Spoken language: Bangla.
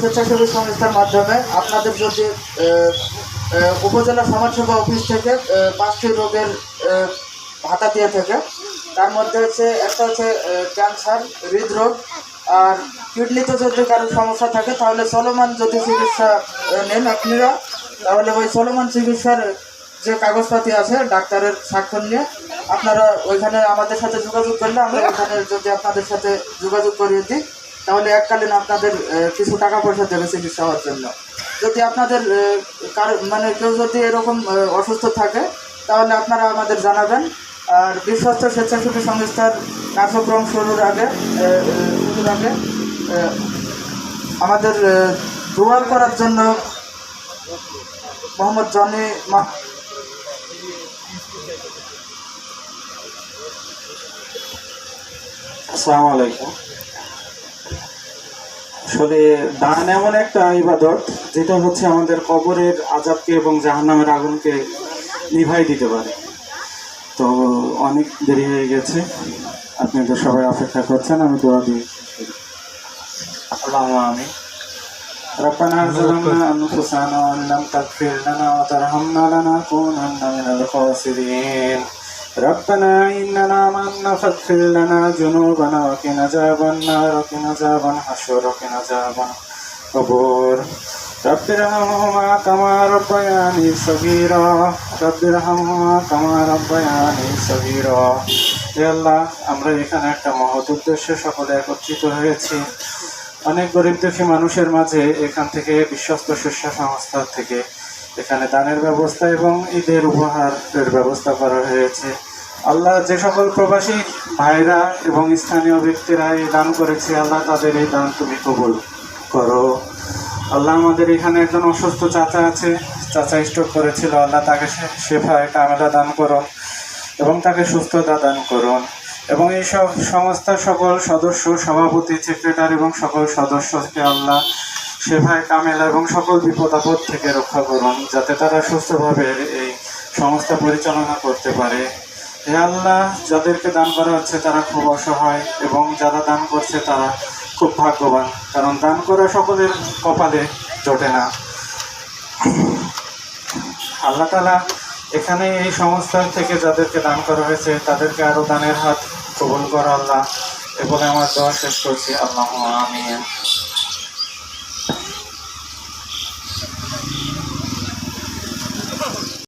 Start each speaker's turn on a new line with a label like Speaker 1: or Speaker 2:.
Speaker 1: স্বেচ্ছাসেবী সংস্থার মাধ্যমে আপনাদের যদি উপজেলা সমাজসেবা অফিস থেকে পাঁচটি রোগের ভাতা দিয়ে থাকে, তার মধ্যে হচ্ছে, একটা হচ্ছে ক্যান্সার, হৃদরোগ আর কিডনিতে যদি কারও সমস্যা থাকে, তাহলে চলমান যদি চিকিৎসা নেন আপনারা, তাহলে ওই চলমান চিকিৎসার যে কাগজপাতি আছে, ডাক্তারের স্বাক্ষর নিয়ে আপনারা ওইখানে আমাদের সাথে যোগাযোগ করলে আমরা ওইখানে যদি আপনাদের সাথে যোগাযোগ করিয়ে দিই। তাহলে এককালীন আপনাদের কিছু টাকা পয়সা দেবে চিকিৎসা হওয়ার জন্য। যদি আপনাদের কার মানে কেউ যদি এরকম অসুস্থ থাকে, তাহলে আপনারা আমাদের জানাবেন। আর বিশ্বস্ত স্বেচ্ছাসেবী সংস্থার কার্যক্রম শুরুর আগে শুরুর আগে আমাদের দুয়ার করার জন্য মোহাম্মদ জনি মা
Speaker 2: আসসালামু আলাইকুম। আসলে দান এমন একটা ইবাদত যেটা হচ্ছে আমাদের কবরের আজাবকে এবং জাহান্নামের আগুনকে নিভাই দিতে পারে তো অনেক দেরি হয়ে গেছে আপনাদের সবাই অপেক্ষা করছেন আমি দোয়া দিই আল্লাহ আমি ربنا ظلمنا أنفسنا وإن لم تغفر لنا وترحمنا لنكونن من الخاسرين ربنا إننا آمنا فاغفر لنا ذنوبنا وقنا عذاب النار وقنا عذاب الحشر وقنا عذاب القبور رب ارحمهما كما ربياني صغيرا رب ارحمهما كما ربياني صغيرا হে আল্লাহ আমরা এখানে একটা মহৎ উদ্দেশ্যে সকলে একত্রিত হয়েছি অনেক গরিব দুঃখী মানুষের মাঝে এখান থেকে বিশ্বস্ত শস্য সংস্থা থেকে এখানে দানের ব্যবস্থা এবং ঈদের উপহারের ব্যবস্থা করা হয়েছে আল্লাহ যে সকল প্রবাসী ভাইরা এবং স্থানীয় ব্যক্তিরা এই দান করেছে, আল্লাহ তাদের এই দান তুমি কবুল করো। আল্লাহ আমাদের এখানে একজন অসুস্থ চাচা আছে, চাচা স্ট্রোক করেছিল, আল্লাহ তাকে শে- শেফায় কামেলা দান করো এবং তাকে সুস্থতা দান করুন। এবং এই সব সংস্থার সকল সদস্য, সভাপতি সেক্রেটারি এবং সকল সদস্যকে আল্লাহ সেভায় কামেলা এবং সকল বিপদ আপদ থেকে রক্ষা করুন, যাতে তারা সুস্থভাবে এই সংস্থা পরিচালনা করতে পারে। হে আল্লাহ, যাদেরকে দান করা হচ্ছে তারা খুব অসহায় এবং যারা দান করছে তারা খুব ভাগ্যবান, কারণ দান করা সকলের কপালে জোটে না। আল্লাহ তালা এখানে এই সংস্থা থেকে যাদেরকে দান করা হয়েছে, তাদেরকে আরও দানের হাত কবুল করো আল্লাহ। এ বলে আমার দোয়া শেষ করছি। আল্লাহ আমিন।